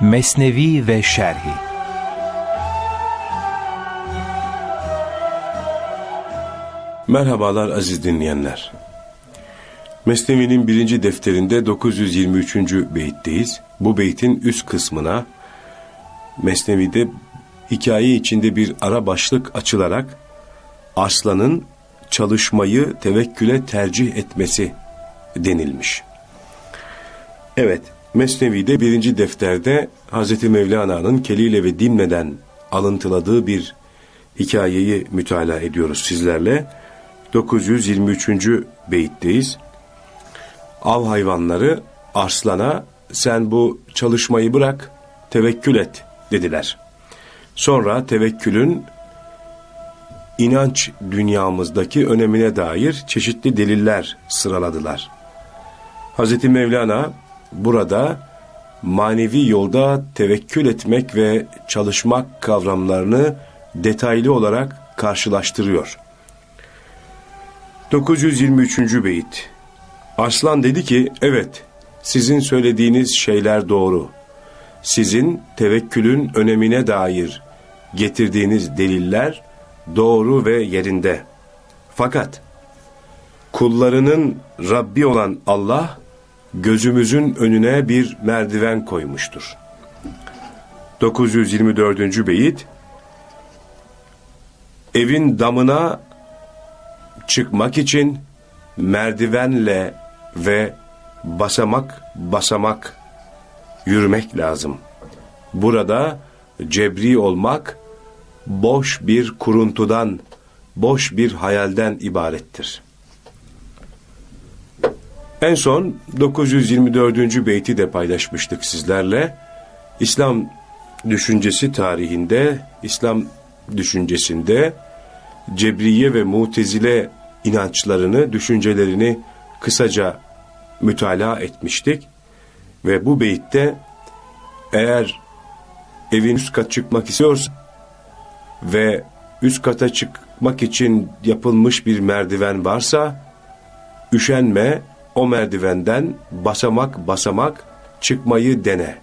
Mesnevi ve Şerhi Merhabalar aziz dinleyenler. Mesnevi'nin birinci defterinde 923. beyitteyiz. Bu beytin üst kısmına Mesnevi'de hikaye içinde bir ara başlık açılarak aslanın çalışmayı tevekküle tercih etmesi denilmiş. Evet, Mesnevi'de birinci defterde Hz. Mevlana'nın Kelile ve Dimne'den alıntıladığı bir hikayeyi mütalaa ediyoruz sizlerle. 923. beyitteyiz. Av hayvanları arslana sen bu çalışmayı bırak tevekkül et dediler. Sonra tevekkülün inanç dünyamızdaki önemine dair çeşitli deliller sıraladılar. Hz. Mevlana burada manevi yolda tevekkül etmek ve çalışmak kavramlarını detaylı olarak karşılaştırıyor. 923. beyit Arslan dedi ki, evet sizin söylediğiniz şeyler doğru. Sizin tevekkülün önemine dair getirdiğiniz deliller doğru ve yerinde. Fakat kullarının Rabbi olan Allah gözümüzün önüne bir merdiven koymuştur. 924. beyit Evin damına çıkmak için merdivenle ve basamak basamak yürümek lazım. Burada cebri olmak boş bir kuruntudan, boş bir hayalden ibarettir. En son 924. beyti de paylaşmıştık sizlerle. İslam düşüncesi tarihinde, İslam düşüncesinde Cebriye ve Mutezile inançlarını, düşüncelerini kısaca mütalaa etmiştik. Ve bu beyitte eğer evin üst kat çıkmak istiyorsa ve üst kata çıkmak için yapılmış bir merdiven varsa üşenme o merdivenden basamak basamak çıkmayı dene.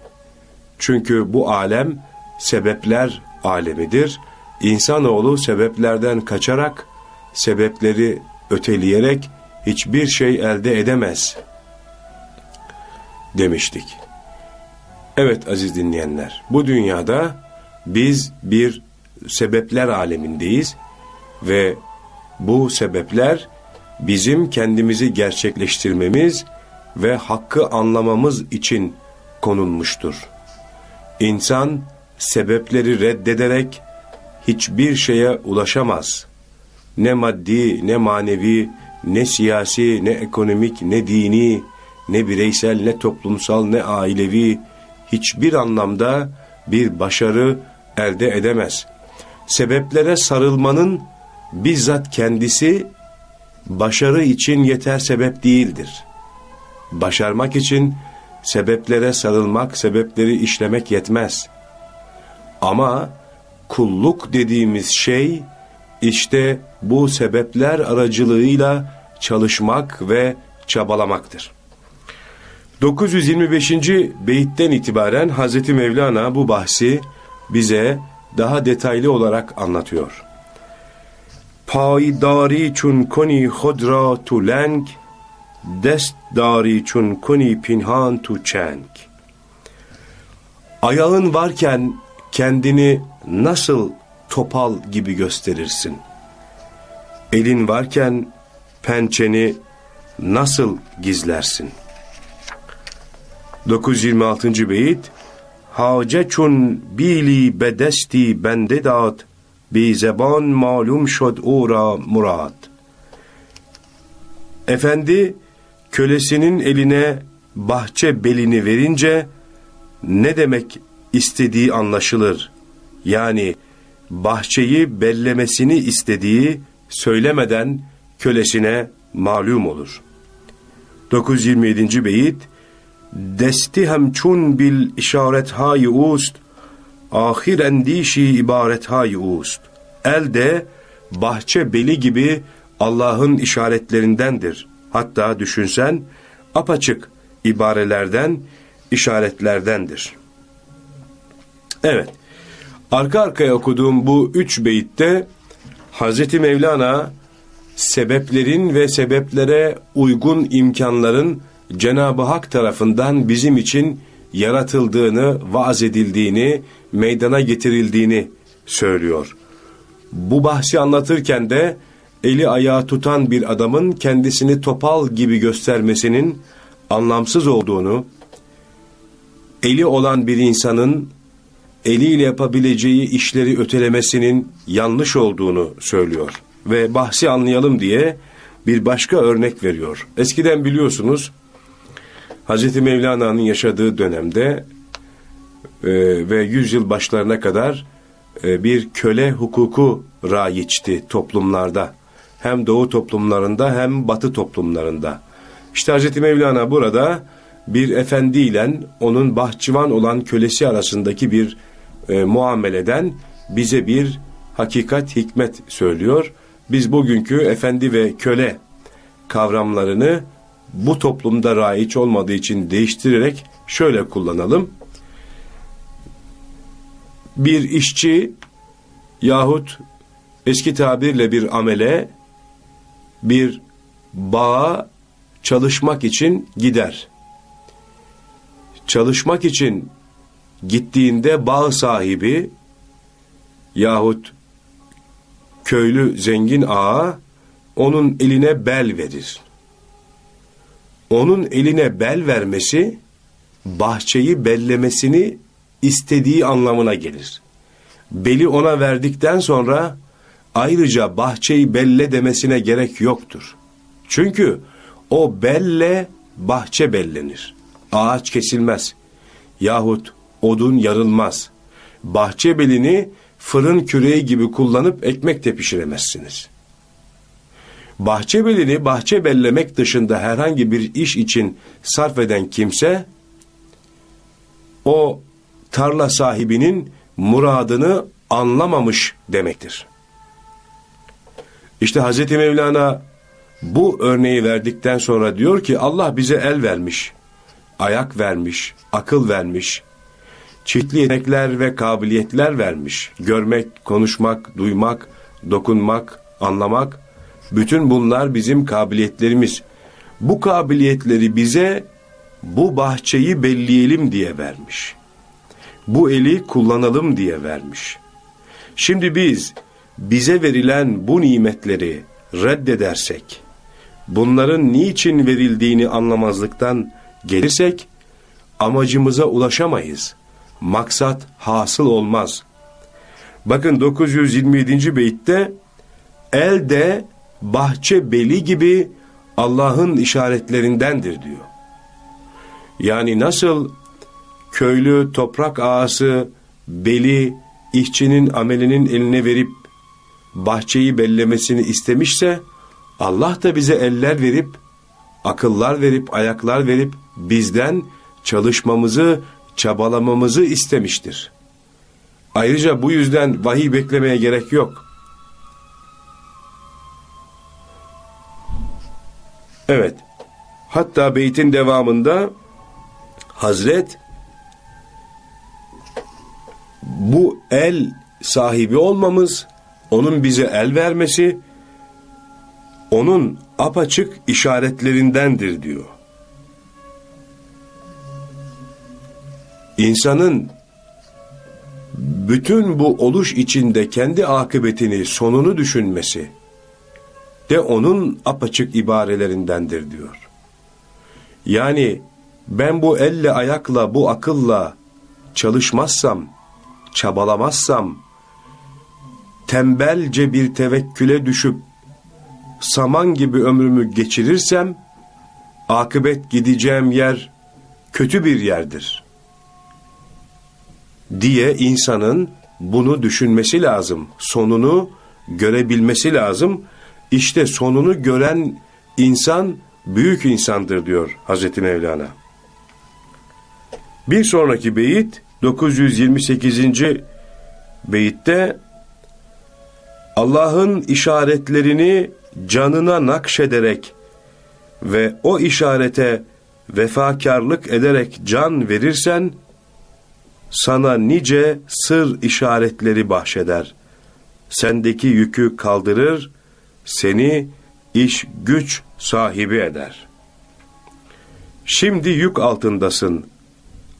Çünkü bu alem sebepler alemidir. İnsanoğlu sebeplerden kaçarak, sebepleri öteleyerek hiçbir şey elde edemez demiştik. Evet aziz dinleyenler, bu dünyada biz bir sebepler alemindeyiz ve bu sebepler bizim kendimizi gerçekleştirmemiz ve hakkı anlamamız için konulmuştur. İnsan sebepleri reddederek hiçbir şeye ulaşamaz. Ne maddi, ne manevi, ne siyasi, ne ekonomik, ne dini, ne bireysel, ne toplumsal, ne ailevi hiçbir anlamda bir başarı elde edemez. Sebeplere sarılmanın bizzat kendisi başarı için yeter sebep değildir. Başarmak için sebeplere sarılmak, sebepleri işlemek yetmez. Ama kulluk dediğimiz şey işte bu sebepler aracılığıyla çalışmak ve çabalamaktır. 925. beyitten itibaren Hazreti Mevlana bu bahsi bize daha detaylı olarak anlatıyor. پایداری چون کنی خود را تو لنگ دست داری çun kuni pinhan tu çenk. Ayağın varken kendini nasıl topal gibi gösterirsin? Elin varken pençeni nasıl gizlersin? 926. beyit Hace çun bili bedesti bende dad bi zeban malum şod ora murad. Efendi kölesinin eline bahçe belini verince ne demek istediği anlaşılır. Yani bahçeyi bellemesini istediği söylemeden kölesine malum olur. 927. beyit Desti hemçun bil işaret hayi ust ahir endişi ibaret hay ust. El de bahçe beli gibi Allah'ın işaretlerindendir. Hatta düşünsen apaçık ibarelerden, işaretlerdendir. Evet. Arka arkaya okuduğum bu üç beyitte Hazreti Mevlana sebeplerin ve sebeplere uygun imkanların Cenab-ı Hak tarafından bizim için yaratıldığını, vaaz edildiğini, meydana getirildiğini söylüyor. Bu bahsi anlatırken de eli ayağı tutan bir adamın kendisini topal gibi göstermesinin anlamsız olduğunu, eli olan bir insanın eliyle yapabileceği işleri ötelemesinin yanlış olduğunu söylüyor. Ve bahsi anlayalım diye bir başka örnek veriyor. Eskiden biliyorsunuz Hz. Mevlana'nın yaşadığı dönemde e, ve yüzyıl başlarına kadar e, bir köle hukuku rayiçti toplumlarda. Hem doğu toplumlarında hem batı toplumlarında. İşte Hz. Mevlana burada bir efendiyle onun bahçıvan olan kölesi arasındaki bir e, muameleden bize bir hakikat hikmet söylüyor. Biz bugünkü efendi ve köle kavramlarını bu toplumda raiç olmadığı için değiştirerek şöyle kullanalım. Bir işçi yahut eski tabirle bir amele bir bağa çalışmak için gider. Çalışmak için gittiğinde bağ sahibi yahut köylü zengin ağa onun eline bel verir. Onun eline bel vermesi bahçeyi bellemesini istediği anlamına gelir. Beli ona verdikten sonra ayrıca bahçeyi belle demesine gerek yoktur. Çünkü o belle bahçe bellenir. Ağaç kesilmez. Yahut odun yarılmaz. Bahçe belini fırın küreği gibi kullanıp ekmek de pişiremezsiniz. Bahçe belini bahçe bellemek dışında herhangi bir iş için sarf eden kimse, o tarla sahibinin muradını anlamamış demektir. İşte Hz. Mevlana bu örneği verdikten sonra diyor ki Allah bize el vermiş, ayak vermiş, akıl vermiş, çeşitli yetenekler ve kabiliyetler vermiş. Görmek, konuşmak, duymak, dokunmak, anlamak, bütün bunlar bizim kabiliyetlerimiz. Bu kabiliyetleri bize bu bahçeyi belleyelim diye vermiş. Bu eli kullanalım diye vermiş. Şimdi biz bize verilen bu nimetleri reddedersek, bunların niçin verildiğini anlamazlıktan gelirsek, amacımıza ulaşamayız. Maksat hasıl olmaz. Bakın 927. beytte el de bahçe beli gibi Allah'ın işaretlerindendir diyor. Yani nasıl köylü toprak ağası beli işçinin amelinin eline verip bahçeyi bellemesini istemişse Allah da bize eller verip akıllar verip ayaklar verip bizden çalışmamızı çabalamamızı istemiştir. Ayrıca bu yüzden vahiy beklemeye gerek yok. Evet. Hatta beytin devamında Hazret bu el sahibi olmamız, onun bize el vermesi, onun apaçık işaretlerindendir diyor. İnsanın bütün bu oluş içinde kendi akıbetini, sonunu düşünmesi de onun apaçık ibarelerindendir diyor. Yani ben bu elle ayakla, bu akılla çalışmazsam, çabalamazsam, tembelce bir tevekküle düşüp saman gibi ömrümü geçirirsem, akıbet gideceğim yer kötü bir yerdir. Diye insanın bunu düşünmesi lazım. Sonunu görebilmesi lazım. İşte sonunu gören insan büyük insandır diyor Hazreti Mevlana. Bir sonraki beyit 928. beyitte Allah'ın işaretlerini canına nakşederek ve o işarete vefakarlık ederek can verirsen sana nice sır işaretleri bahşeder. Sendeki yükü kaldırır, seni iş güç sahibi eder. Şimdi yük altındasın.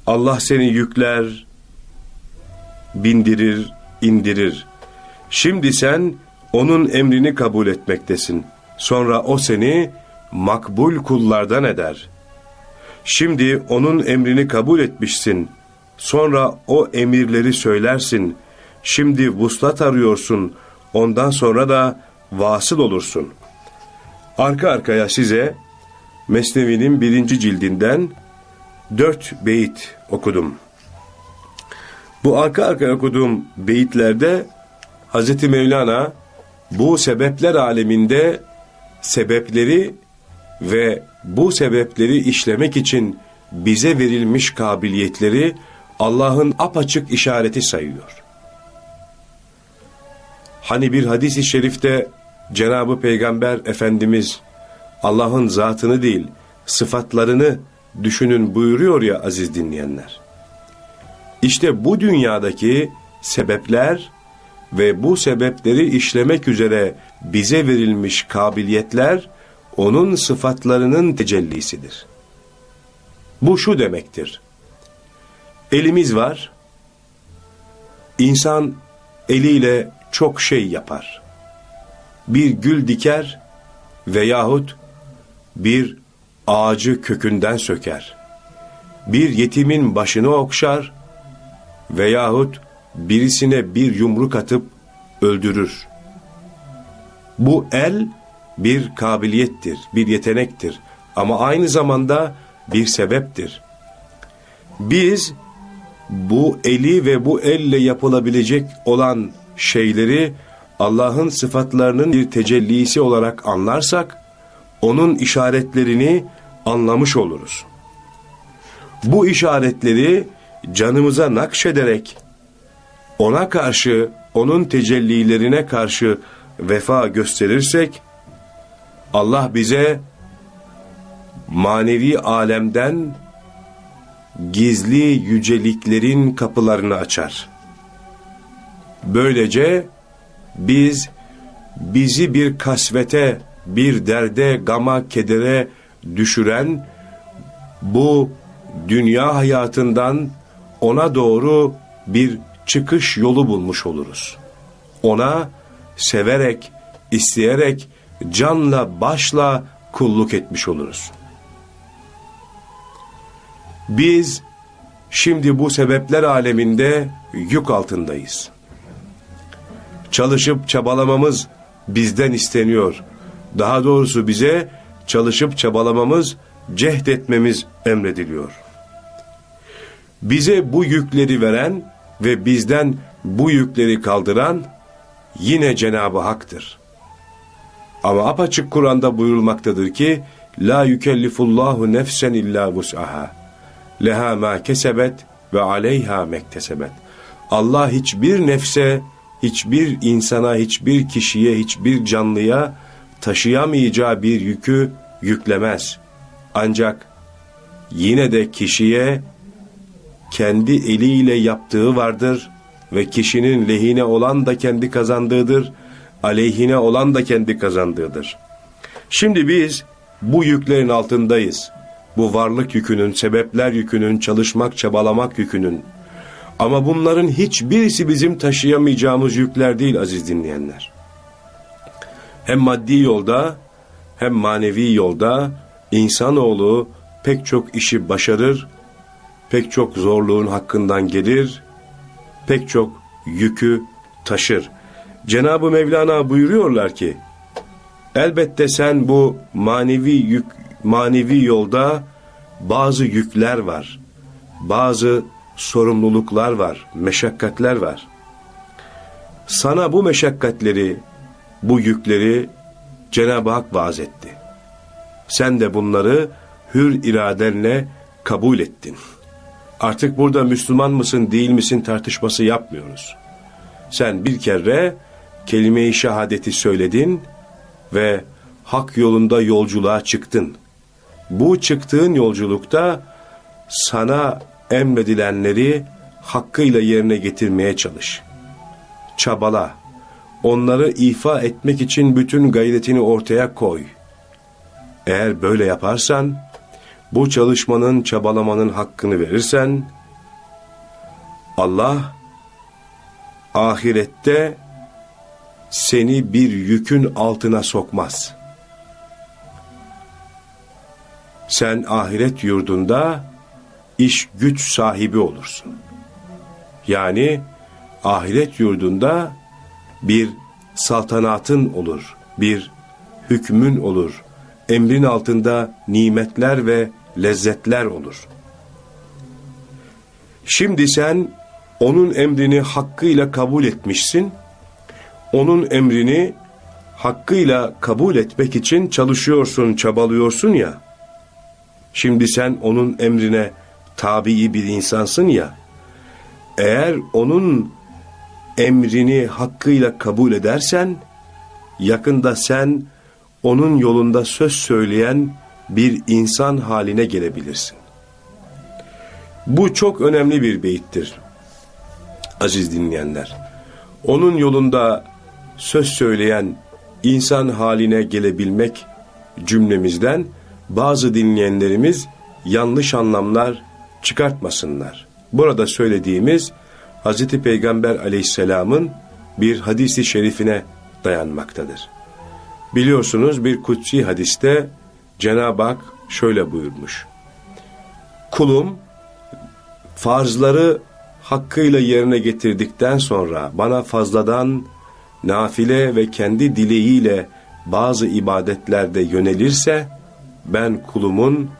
Allah seni yükler, bindirir, indirir. Şimdi sen onun emrini kabul etmektesin. Sonra o seni makbul kullardan eder. Şimdi onun emrini kabul etmişsin. Sonra o emirleri söylersin. Şimdi vuslat arıyorsun. Ondan sonra da vasıl olursun. Arka arkaya size Mesnevi'nin birinci cildinden dört beyit okudum. Bu arka arkaya okuduğum beyitlerde Hz. Mevlana bu sebepler aleminde sebepleri ve bu sebepleri işlemek için bize verilmiş kabiliyetleri Allah'ın apaçık işareti sayıyor. Hani bir hadis-i şerifte Cenab-ı Peygamber Efendimiz Allah'ın zatını değil sıfatlarını düşünün buyuruyor ya aziz dinleyenler. İşte bu dünyadaki sebepler ve bu sebepleri işlemek üzere bize verilmiş kabiliyetler onun sıfatlarının tecellisidir. Bu şu demektir. Elimiz var. İnsan eliyle çok şey yapar. Bir gül diker veyahut bir ağacı kökünden söker. Bir yetimin başını okşar veyahut birisine bir yumruk atıp öldürür. Bu el bir kabiliyettir, bir yetenektir ama aynı zamanda bir sebeptir. Biz bu eli ve bu elle yapılabilecek olan şeyleri Allah'ın sıfatlarının bir tecellisi olarak anlarsak, onun işaretlerini anlamış oluruz. Bu işaretleri canımıza nakşederek, ona karşı, onun tecellilerine karşı vefa gösterirsek, Allah bize manevi alemden gizli yüceliklerin kapılarını açar. Böylece biz bizi bir kasvete, bir derde, gama, kedere düşüren bu dünya hayatından ona doğru bir çıkış yolu bulmuş oluruz. Ona severek, isteyerek, canla başla kulluk etmiş oluruz. Biz şimdi bu sebepler aleminde yük altındayız. Çalışıp çabalamamız bizden isteniyor. Daha doğrusu bize çalışıp çabalamamız, cehd etmemiz emrediliyor. Bize bu yükleri veren ve bizden bu yükleri kaldıran yine Cenab-ı Hak'tır. Ama apaçık Kur'an'da buyurulmaktadır ki La yükellifullahu nefsen illa vus'aha leha ma kesebet ve aleyha mektesebet. Allah hiçbir nefse, hiçbir insana, hiçbir kişiye, hiçbir canlıya taşıyamayacağı bir yükü yüklemez. Ancak yine de kişiye kendi eliyle yaptığı vardır ve kişinin lehine olan da kendi kazandığıdır, aleyhine olan da kendi kazandığıdır. Şimdi biz bu yüklerin altındayız. Bu varlık yükünün, sebepler yükünün, çalışmak, çabalamak yükünün. Ama bunların hiçbirisi bizim taşıyamayacağımız yükler değil aziz dinleyenler. Hem maddi yolda hem manevi yolda insanoğlu pek çok işi başarır, pek çok zorluğun hakkından gelir, pek çok yükü taşır. Cenab-ı Mevlana buyuruyorlar ki, elbette sen bu manevi yük, manevi yolda bazı yükler var, bazı sorumluluklar var, meşakkatler var. Sana bu meşakkatleri, bu yükleri Cenab-ı Hak vaaz etti. Sen de bunları hür iradenle kabul ettin. Artık burada Müslüman mısın değil misin tartışması yapmıyoruz. Sen bir kere kelime-i şehadeti söyledin ve hak yolunda yolculuğa çıktın. Bu çıktığın yolculukta sana emredilenleri hakkıyla yerine getirmeye çalış. Çabala. Onları ifa etmek için bütün gayretini ortaya koy. Eğer böyle yaparsan, bu çalışmanın, çabalamanın hakkını verirsen, Allah ahirette seni bir yükün altına sokmaz. Sen ahiret yurdunda iş güç sahibi olursun. Yani ahiret yurdunda bir saltanatın olur, bir hükmün olur, emrin altında nimetler ve lezzetler olur. Şimdi sen onun emrini hakkıyla kabul etmişsin, onun emrini hakkıyla kabul etmek için çalışıyorsun, çabalıyorsun ya, şimdi sen onun emrine tabii bir insansın ya, eğer onun emrini hakkıyla kabul edersen, yakında sen onun yolunda söz söyleyen bir insan haline gelebilirsin. Bu çok önemli bir beyittir. Aziz dinleyenler. Onun yolunda söz söyleyen insan haline gelebilmek cümlemizden bazı dinleyenlerimiz yanlış anlamlar çıkartmasınlar. Burada söylediğimiz Hz. Peygamber aleyhisselamın bir hadisi şerifine dayanmaktadır. Biliyorsunuz bir kutsi hadiste Cenab-ı Hak şöyle buyurmuş. Kulum farzları hakkıyla yerine getirdikten sonra bana fazladan nafile ve kendi dileğiyle bazı ibadetlerde yönelirse ben kulumun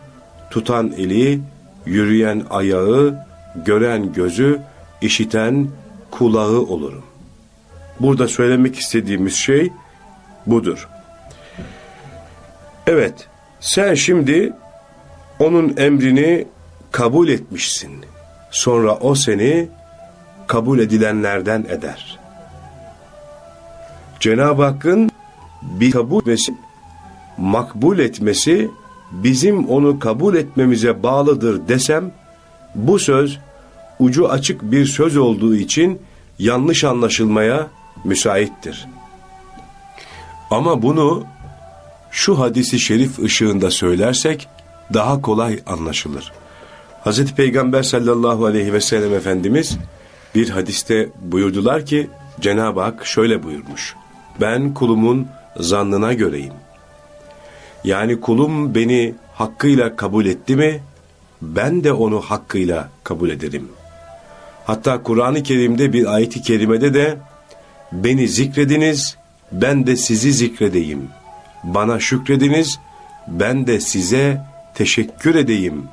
tutan eli, yürüyen ayağı, gören gözü, işiten kulağı olurum. Burada söylemek istediğimiz şey budur. Evet, sen şimdi onun emrini kabul etmişsin. Sonra o seni kabul edilenlerden eder. Cenab-ı Hakk'ın bir kabul etmesi, makbul etmesi bizim onu kabul etmemize bağlıdır desem, bu söz ucu açık bir söz olduğu için yanlış anlaşılmaya müsaittir. Ama bunu şu hadisi şerif ışığında söylersek daha kolay anlaşılır. Hz. Peygamber sallallahu aleyhi ve sellem Efendimiz bir hadiste buyurdular ki Cenab-ı Hak şöyle buyurmuş. Ben kulumun zannına göreyim. Yani kulum beni hakkıyla kabul etti mi ben de onu hakkıyla kabul ederim. Hatta Kur'an-ı Kerim'de bir ayet-i kerimede de beni zikrediniz ben de sizi zikredeyim. Bana şükrediniz ben de size teşekkür edeyim.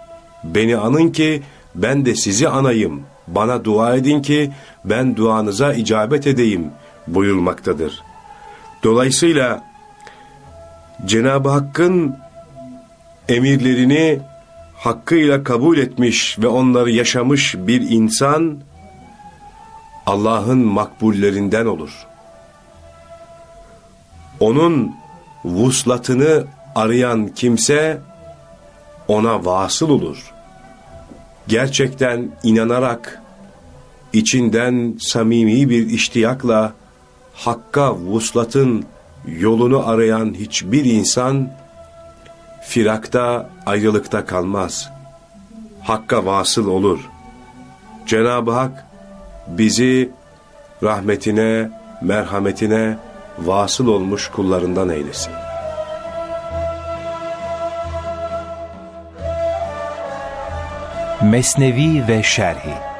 Beni anın ki ben de sizi anayım. Bana dua edin ki ben duanıza icabet edeyim buyurmaktadır. Dolayısıyla Cenab-ı Hakk'ın emirlerini hakkıyla kabul etmiş ve onları yaşamış bir insan Allah'ın makbullerinden olur. Onun vuslatını arayan kimse ona vasıl olur. Gerçekten inanarak, içinden samimi bir iştiyakla Hakk'a vuslatın yolunu arayan hiçbir insan, firakta, ayrılıkta kalmaz. Hakka vasıl olur. Cenab-ı Hak bizi rahmetine, merhametine vasıl olmuş kullarından eylesin. Mesnevi ve Şerhi